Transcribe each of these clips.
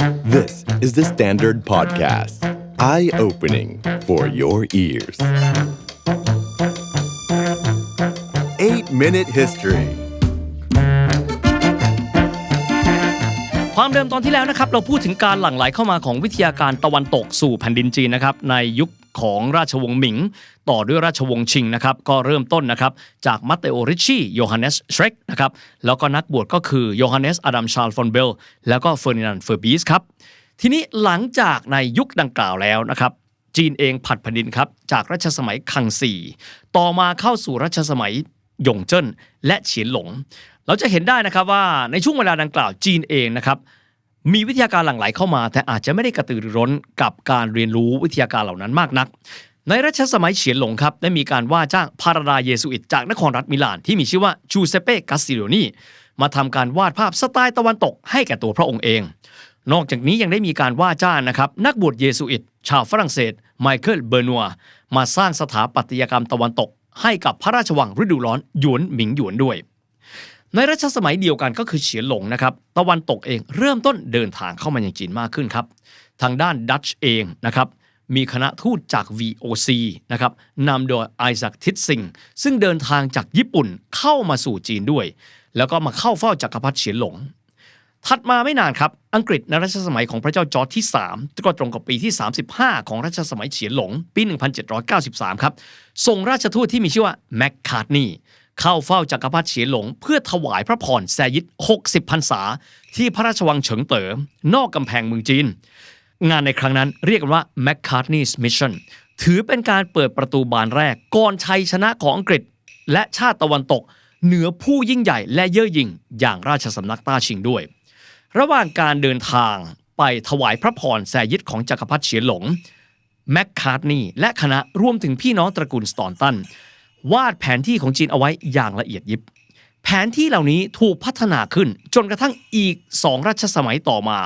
This is the Standard Podcast. Eye opening for your ears. 8 Minute History ความเดิมตอนที่แล้วนะครับ เราพูดถึงการหลั่งไหลเข้ามาของวิทยาการตะวันตกสู่แผ่นดินจีนนะครับ ในยุค ของราชวงศ์หมิง ต่อด้วยราชวงศ์ชิงนะครับก็เริ่มต้นนะครับจากมัตเตโอริชีโยฮันเนสเชรกนะครับแล้วก็นักบวชก็คือโยฮันเนสอดัมชาลฟอนเบลแล้วก็เฟอร์ดินานด์เฟอร์บีสครับทีนี้หลังจากในยุคดังกล่าวแล้วนะครับจีนเองผัดแผ่นดินครับจากรัชสมัยคังซีต่อมาเข้าสู่รัชสมัยหยงเจิ้นและเฉียนหลง เราจะเห็นได้นะครับว่าในช่วงเวลาดังกล่าวจีนเองนะครับ มีวิทยาการหลั่งไหลเข้ามา แต่อาจจะไม่ได้กระตือรือร้นกับการเรียนรู้วิทยาการเหล่านั้นมากนัก ในรัชสมัยเฉียนหลงครับได้มีการว่าจ้างพาราดาเยสุอิตจากนครรัฐมิลานที่มีชื่อว่าจูเซเป้กัสซิโลนีมาทำการวาดภาพสไตล์ตะวันตกให้แก่ตัวพระองค์เอง นอกจากนี้ยังได้มีการว่าจ้างนะครับนักบวชเยสุอิตชาวฝรั่งเศสไมเคิลเบอร์นัวมาสร้างสถาปัตยกรรมตะวันตก ให้กับพระราชวังฤดูร้อนหยวนหมิงหยวนด้วย ในรัชสมัยเดียวกันก็คือเฉียนหลงนะครับตะวันตกเองเริ่มต้นเดินทางเข้ามายังจีนมากขึ้นครับ ทางด้านดัตช์เองนะครับมีคณะทูตจาก VOC นะครับนำโดยไอซักทิตซิงซึ่งเดินทางจากญี่ปุ่นเข้ามาสู่จีนด้วย แล้วก็มาเข้าเฝ้าจักรพรรดิเฉียนหลง ถัดมาไม่นานครับ อังกฤษในรัชสมัยของพระเจ้าจอร์จที่ 3 ก็ตรงกับปีที่ 35 ของรัชสมัยเฉียนหลง ปี 1793 ครับส่งราชทูตที่มีชื่อว่าแมคคาร์ทนี เข้าเฝ้าจักรพรรดิเฉียนหลง เพื่อถวายพระพรแซยิด60พรรษา ที่พระราชวังเฉิงเต๋อนอกกำแพงเมืองจีน งานในครั้งนั้นเรียกว่า McCartney's Mission ถือเป็นการเปิดประตูบานแรกก่อนชัยชนะของอังกฤษ และชาติตะวันตก เหนือผู้ยิ่งใหญ่และเย่อหยิ่ง อย่างราชสำนักต้าชิงด้วย ระหว่างการเดินทางไปถวายพระพรแซยิดของจักรพรรดิเฉียนหลงแมคคาร์ทนีและคณะรวมถึงพี่น้องตระกูลสตอนตัน วาดแผนที่ของจีนเอาไว้อย่างละเอียดยิบ แผนที่เหล่านี้ถูกพัฒนาขึ้นจนกระทั่งอีกสองรัชสมัยต่อมา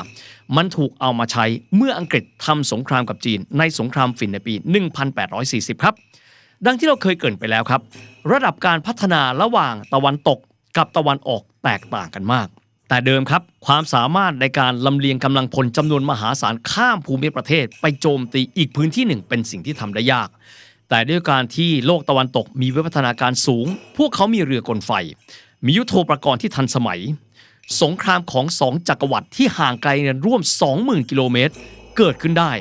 มันถูกเอามาใช้เมื่ออังกฤษทำสงครามกับจีน ในสงครามฝิ่นในปี 1840 ครับ ดังที่เราเคยเกรินไปแล้วครับ ระดับการพัฒนาระหว่างตะวันตกกับตะวันออกแตกต่างกันมาก แต่เดิมครับ ความสามารถในการลำเลียงกำลังพลจำนวนมหาศาลข้ามภูมิประเทศ ไปโจมตีอีกพื้นที่หนึ่งเป็นสิ่งที่ทำได้ยาก แต่ด้วยการที่โลกตะวันตกมีวิวัฒนาการสูง พวกเขามีเรือกลไฟ มียุทโธปกรณ์ที่ทันสมัย สงครามของสองจักรวรรดิที่ห่างไกลกันร่วม 20,000 กิโลเมตร เกิดขึ้นได้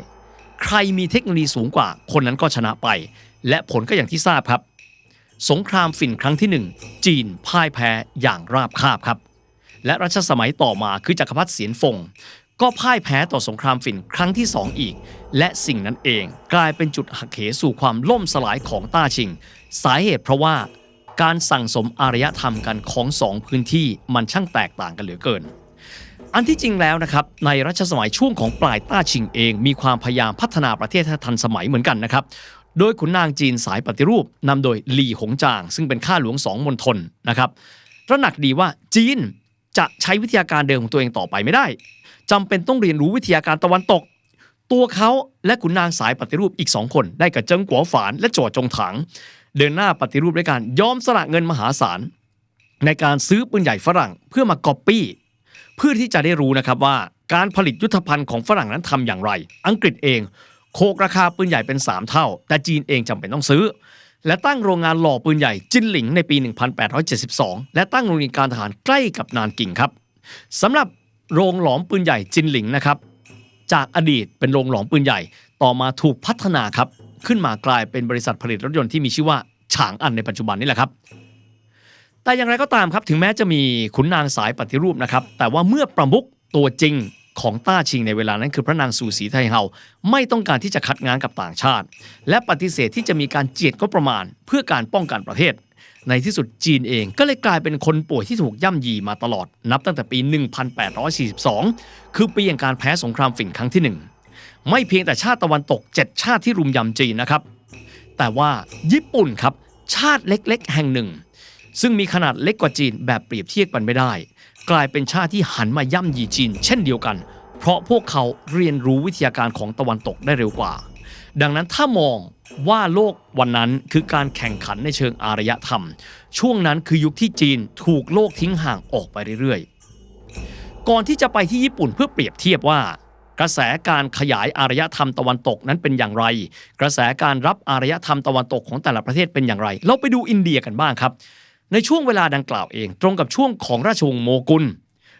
ใครมีเทคโนโลยีสูงกว่า คนนั้นก็ชนะไป และผลก็อย่างที่ทราบครับ สงครามฝิ่นครั้งที่หนึ่งจีนพ่ายแพ้อย่างราบคาบครับ และรัชสมัยต่อมาคือจักรพรรดิเสียนฟง ก็พ่ายแพ้ต่อสงครามฝิ่นครั้งที่สองอีก และสิ่งนั้นเองกลายเป็นจุดหักเหสู่ความล่มสลายของต้าชิง สาเหตุเพราะว่าการสั่งสมอารยธรรมกันของสองพื้นที่มันช่างแตกต่างกันเหลือเกิน อันที่จริงแล้วนะครับในรัชสมัยช่วงของปลายต้าชิงเอง มีความพยายามพัฒนาประเทศให้ทันสมัยเหมือนกันนะครับโดยขุนนางจีนสายปฏิรูปนำโดยหลี่หงจาง ซึ่งเป็นข้าหลวงสองมณฑลนะครับตระหนักดีว่าจีนจะใช้วิทยาการเดิมของตัวเองต่อไปไม่ได้ จำเป็นต้องเรียนรู้วิทยาการตะวันตก ตัวเขาและขุนนางสายปฏิรูปอีกสองคน ได้กับเจิ้งกัวฝานและโจวจงถัง เดินหน้าปฏิรูปด้วยการยอมสละเงินมหาศาล ในการซื้อปืนใหญ่ฝรั่งเพื่อมาก๊อปปี้เพื่อที่จะได้รู้นะครับว่าการผลิตยุทธภัณฑ์ของฝรั่งนั้นทำอย่างไร อังกฤษเอง โคกราคาปืนใหญ่เป็น 3 เท่า แต่จีนเองจำเป็นต้องซื้อ และตั้งโรงงานหล่อปืนใหญ่จินหลิงในปี 1872 และตั้งโรงเรียนการทหารใกล้กับนานกิงครับสำหรับ โรงหลอมปืนใหญ่จินหลิงนะครับ จากอดีตเป็นโรงหลอมปืนใหญ่ ต่อมาถูกพัฒนาครับ ขึ้นมากลายเป็นบริษัทผลิตรถยนต์ที่มีชื่อว่าฉางอันในปัจจุบันนี่แหละครับ แต่อย่างไรก็ตามครับ ถึงแม้จะมีขุนนางสายปฏิรูปนะครับ แต่ว่าเมื่อประมุขตัวจริงของต้าชิงในเวลานั้นคือพระนางสูสีไทเฮาไม่ต้องการที่จะคัดงานกับต่างชาติ และปฏิเสธที่จะมีการเจียดก็ประมาณเพื่อการป้องกันประเทศ ในที่สุดจีนเองก็เลยกลายเป็นคนป่วยที่ถูกย่ำยีมาตลอดนับตั้งแต่ปี 1842 คือปีแห่งการแพ้สงครามฝิ่นครั้งที่หนึ่งไม่เพียงแต่ชาติตะวันตก 7 ชาติที่รุมยำจีนนะครับ แต่ว่าญี่ปุ่นครับชาติเล็กๆ แห่งหนึ่ง ซึ่งมีขนาดเล็กกว่าจีนแบบเปรียบเทียบกันไม่ได้ กลายเป็นชาติที่หันมาย่ำยีจีน เช่นเดียวกัน เพราะพวกเขาเรียนรู้วิทยาการของตะวันตกได้เร็วกว่า ดังนั้นถ้ามอง ว่าโลกวันนั้นคือการแข่งขันในเชิงอารยธรรม ช่วงนั้นคือยุคที่จีนถูกโลกทิ้งห่างออกไปเรื่อยๆ ก่อนที่จะไปที่ญี่ปุ่นเพื่อเปรียบเทียบว่า กระแสการขยายอารยธรรมตะวันตกนั้นเป็นอย่างไร กระแสการรับอารยธรรมตะวันตกของแต่ละประเทศเป็นอย่างไร เราไปดูอินเดียกันบ้างครับ ในช่วงเวลาดังกล่าวเอง ตรงกับช่วงของราชวงศ์โมกุล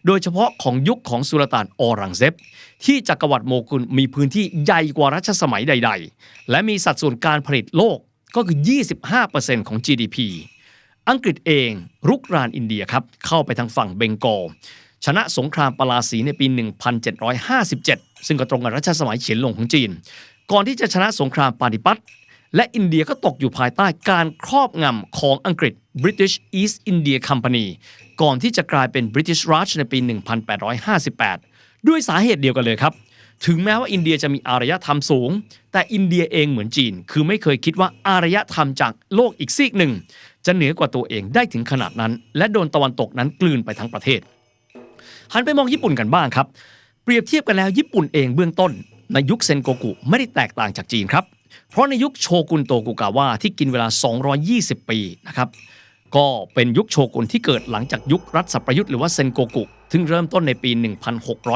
โดยเฉพาะของยุคของสุลต่านออรังเซบที่จักรวรรดิโมกุลมีพื้นที่ใหญ่กว่ารัชสมัยใด ๆ และมีสัดส่วนการผลิตโลกก็คือ 25%ของ GDP อังกฤษเองรุกรานอินเดียครับเข้าไปทางฝั่งเบงกอลชนะสงครามปาราสีในปี 1757 ซึ่งก็ตรงกับรัชสมัยเฉียนหลงของจีน ก่อนที่จะชนะสงครามปานิปัตและอินเดียก็ตกอยู่ภายใต้การครอบงำของอังกฤษ British East India Company ก่อนที่จะกลายเป็น British Raj ในปี 1858 ด้วยสาเหตุเดียวกันเลยครับ ถึงแม้ว่าอินเดียจะมีอารยธรรมสูง แต่อินเดียเองเหมือนจีน คือไม่เคยคิดว่าอารยธรรมจากโลกอีกซีกหนึ่ง จะเหนือกว่าตัวเองได้ถึงขนาดนั้น และโดนตะวันตกนั้นกลืนไปทั้งประเทศหันไปมองญี่ปุ่นกันบ้างครับ เปรียบเทียบกันแล้วญี่ปุ่นเองเบื้องต้น ในยุคเซนโกกุไม่ได้แตกต่างจากจีนครับ เพราะในยุคโชกุนโตกุกาวะที่กินเวลา 220 ปีนะครับ ก็เป็นยุคโชกุนที่เกิดหลังจากยุครัฐสัประยุทธ์หรือว่าเซนโกกุซึ่งเริ่มต้นในปี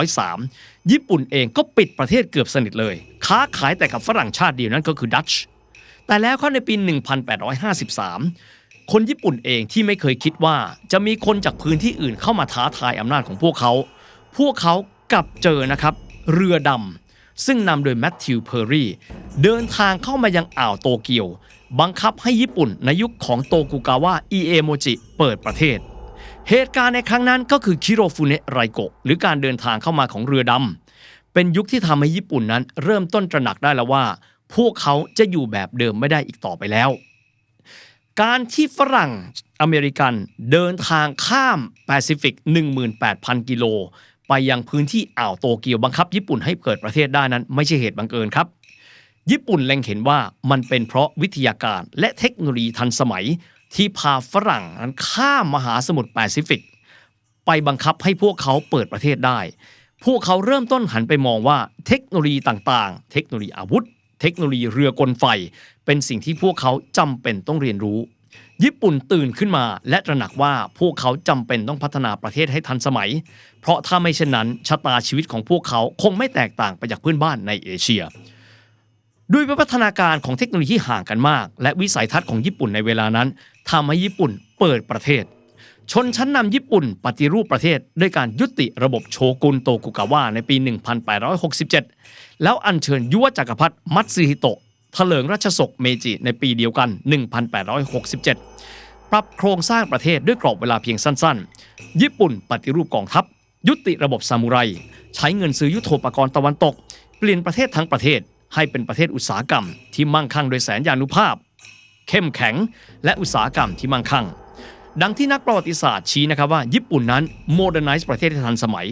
1603 ญี่ปุ่นเองก็ปิดประเทศเกือบสนิทเลย ค้าขายแต่กับฝรั่งชาติเดียวนั้นก็คือดัตช์แต่แล้วเข้าในปี 1853 คนญี่ปุ่นเองที่ไม่เคยคิดว่าจะมีคนจากพื้นที่อื่นเข้ามาท้าทายอำนาจของพวกเขา พวกเขากลับเจอนะครับ เรือดำซึ่งนำโดยแมทธิวเพอร์รี่เดินทางเข้ามายังอ่าวโตเกียว บังคับให้ญี่ปุ่นในยุคของโตกุกาวะอิเอโมจิเปิดประเทศ เหตุการณ์ในครั้งนั้นก็คือคิโรฟุเนะไรโกะหรือการเดินทางเข้ามาของเรือดำ เป็นยุคที่ทำให้ญี่ปุ่นนั้น เริ่มต้นตระหนักได้แล้วว่า พวกเขาจะอยู่แบบเดิมไม่ได้อีกต่อไปแล้ว การที่ฝรั่งอเมริกันเดินทางข้ามแปซิฟิก 18,000 กิโลไปยังพื้นที่อ่าวโตเกียวบังคับญี่ปุ่นให้เกิดประเทศได้นั้น ไม่ใช่เหตุบังเอิญครับ ญี่ปุ่นเล็งเห็นว่ามันเป็นเพราะวิทยาการและเทคโนโลยีทันสมัย ที่พาฝรั่งนั้นข้ามมหาสมุทรแปซิฟิก ไปบังคับให้พวกเขาเปิดประเทศได้ พวกเขาเริ่มต้นหันไปมองว่าเทคโนโลยีต่างๆ เทคโนโลยีอาวุธ เทคโนโลยีเรือกลไฟ เป็นสิ่งที่พวกเขาจำเป็นต้องเรียนรู้ ญี่ปุ่นตื่นขึ้นมาและตระหนักว่าพวกเขาจำเป็นต้องพัฒนาประเทศให้ทันสมัย เพราะถ้าไม่เช่นนั้นชะตาชีวิตของพวกเขาคงไม่แตกต่างไปจากเพื่อนบ้านในเอเชีย ด้วยวิวัฒนาการของเทคโนโลยีที่ห่างกันมาก และวิสัยทัศน์ของญี่ปุ่นในเวลานั้นทำให้ญี่ปุ่นเปิดประเทศ ชนชั้นนำญี่ปุ่นปฏิรูปประเทศ ด้วยการยุติระบบโชกุนโตกุกาวะในปี 1867 แล้วอัญเชิญยุวจักรพรรดิมัตสึฮิโตะเถลิงรัชสกเมจิในปีเดียวกัน 1867 ปรับโครงสร้างประเทศด้วยกรอบเวลาเพียงสั้น ๆ ญี่ปุ่นปฏิรูปกองทัพ ยุติระบบซามูไร ใช้เงินซื้อยุทโธปกรณ์ตะวันตก เปลี่ยนประเทศทั้งประเทศ ให้เป็นประเทศอุตสาหกรรมที่มั่งคั่งโดยแสนยานุภาพ เข้มแข็ง และอุตสาหกรรมที่มั่งคั่ง ดังที่นักประวัติศาสตร์ชี้นะครับว่า ญี่ปุ่นนั้น modernize ประเทศทันสมัย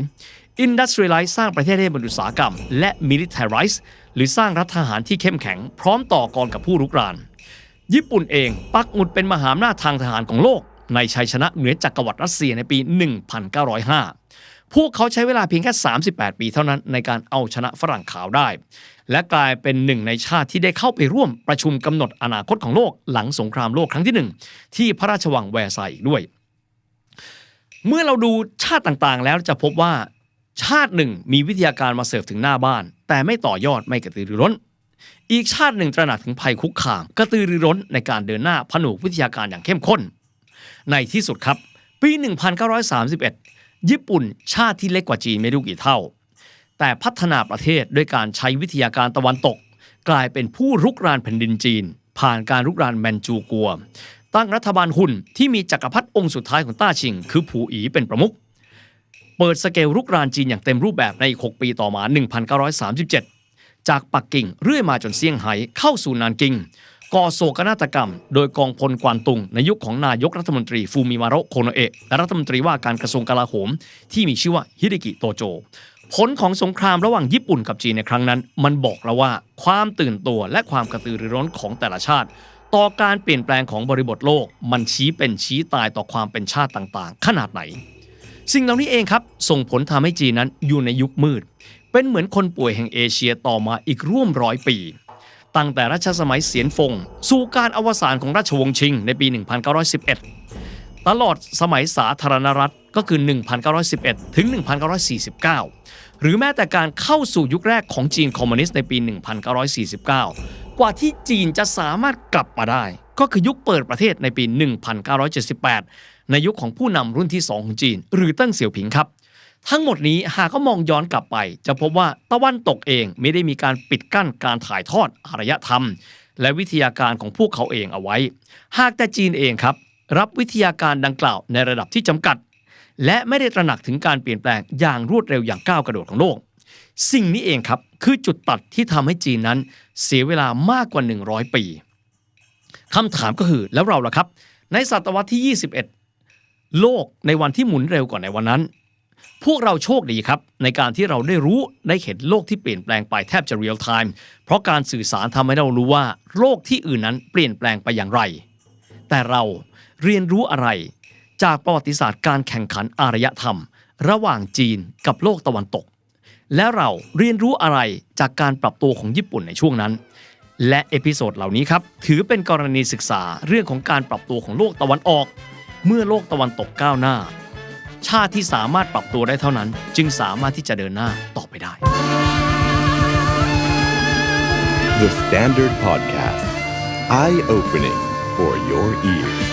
industrialize สร้างประเทศให้เป็นอุตสาหกรรม และ militarize หรือสร้างรัฐทหารที่เข้มแข็ง พร้อมต่อกรกับผู้รุกราน ญี่ปุ่นเองปักหมุดเป็นมหาอำนาจทางทหารของโลก ในชัยชนะเหนือจักรวรรดิรัสเซียในปี 1905 พวกเขาใช้เวลาเพียงแค่ 38 ปีเท่านั้นในการเอาชนะฝรั่งขาวได้ และกลายเป็นหนึ่งในชาติที่ได้เข้าไปร่วมประชุมกำหนดอนาคตของโลกหลังสงครามโลกครั้งที่หนึ่งที่พระราชวังแวร์ซายน์อีกด้วย เมื่อเราดูชาติต่างๆ แล้วจะพบว่า ชาติหนึ่งมีวิทยาการมาเสิร์ฟถึงหน้าบ้าน แต่ไม่ต่อยอดไม่กระตือรือร้น อีกชาติหนึ่งตระหนักถึงภัยคุกคาม กระตือรือร้นในการเดินหน้าผนวกวิทยาการอย่างเข้มข้น ในที่สุดครับ ปี 1931 ญี่ปุ่น ชาติที่เล็กกว่าจีนไม่รู้กี่เท่า แต่พัฒนาประเทศด้วยการใช้วิทยาการตะวันตก กลายเป็นผู้รุกรานแผ่นดินจีน ผ่านการรุกรานแมนจูกัว ตั้งรัฐบาลหุ่นที่มีจักรพรรดิองค์สุดท้ายของต้าชิง คือผู่อีเป็นประมุขเปิดสเกลรุกรานจีนอย่างเต็มรูปแบบในอีก 6 ปีต่อมา 1937 จากปักกิ่งเรื่อยมาจนเซี่ยงไฮ้เข้าสู่นานกิงก่อโศกนาฏกรรม โดยกองพลกวนตุง ในยุคของนายกรัฐมนตรีฟูมิมาโรโคโนเอะและรัฐมนตรีว่าการกระทรวงกลาโหม ที่มีชื่อว่าฮิริกิโตโจ ผลของสงครามระหว่างญี่ปุ่นกับจีนในครั้งนั้น มันบอกแล้วว่าความตื่นตัวและความกระตือรือร้นของแต่ละชาติ ต่อการเปลี่ยนแปลงของบริบทโลก มันชี้เป็นชี้ตายต่อความเป็นชาติต่างๆ ขนาดไหน สิ่งเหล่านี้เองครับ ส่งผลทำให้จีนนั้นอยู่ในยุคมืด เป็นเหมือนคนป่วยแห่งเอเชียต่อมาอีกร่วมร้อยปี ตั้งแต่รัชสมัยเสียนฟง สู่การอวสานของราชวงศ์ชิง ในปี 1911 ตลอดสมัยสาธารณรัฐก็คือ 1911 ถึง 1949 หรือแม้แต่การเข้าสู่ยุคแรกของจีนคอมมิวนิสต์ในปี 1949 กว่าที่จีนจะสามารถกลับมาได้ ก็คือยุคเปิดประเทศในปี 1978 ในยุคของผู้นำรุ่นที่ 2 ของจีน หรือเติ้งเสี่ยวผิงครับ ทั้งหมดนี้หากก็มองย้อนกลับไป จะพบว่าตะวันตกเองไม่ได้มีการปิดกั้นการถ่ายทอดอารยธรรม และวิทยาการของพวกเขาเองเอาไว้ หากแต่จีนเองครับรับวิทยาการดังกล่าวในระดับที่จำกัด และไม่ได้ตระหนักถึงการเปลี่ยนแปลงอย่างรวดเร็วอย่างก้าวกระโดดของโลก สิ่งนี้เองครับคือจุดตัดที่ทำให้จีนนั้น เสียเวลามากกว่า 100 ปีคำถามก็คือแล้วเราล่ะครับ ในศตวรรษที่ 21 โลกในวันที่หมุนเร็วกว่าในวันนั้น พวกเราโชคดีครับ ในการที่เราได้รู้ได้เห็นโลกที่เปลี่ยนแปลงไปแทบจะเรียลไทม์เพราะการสื่อสารทำให้เรารู้ว่า โลกที่อื่นนั้นเปลี่ยนแปลงไปอย่างไร แต่เราเรียนรู้อะไร จากประวัติศาสตร์การแข่งขันอารยธรรม ระหว่างจีนกับโลกตะวันตก และเราเรียนรู้อะไรจากการปรับตัวของญี่ปุ่นในช่วงนั้น และเอพิโซดเหล่านี้ครับถือเป็นกรณีศึกษาเรื่องของการปรับตัวของโลกตะวันออก เมื่อโลกตะวันตกก้าวหน้า ชาติที่สามารถปรับตัวได้เท่านั้น จึงสามารถที่จะเดินหน้าต่อไปได้ The Standard Podcast. Eye opening for your ears.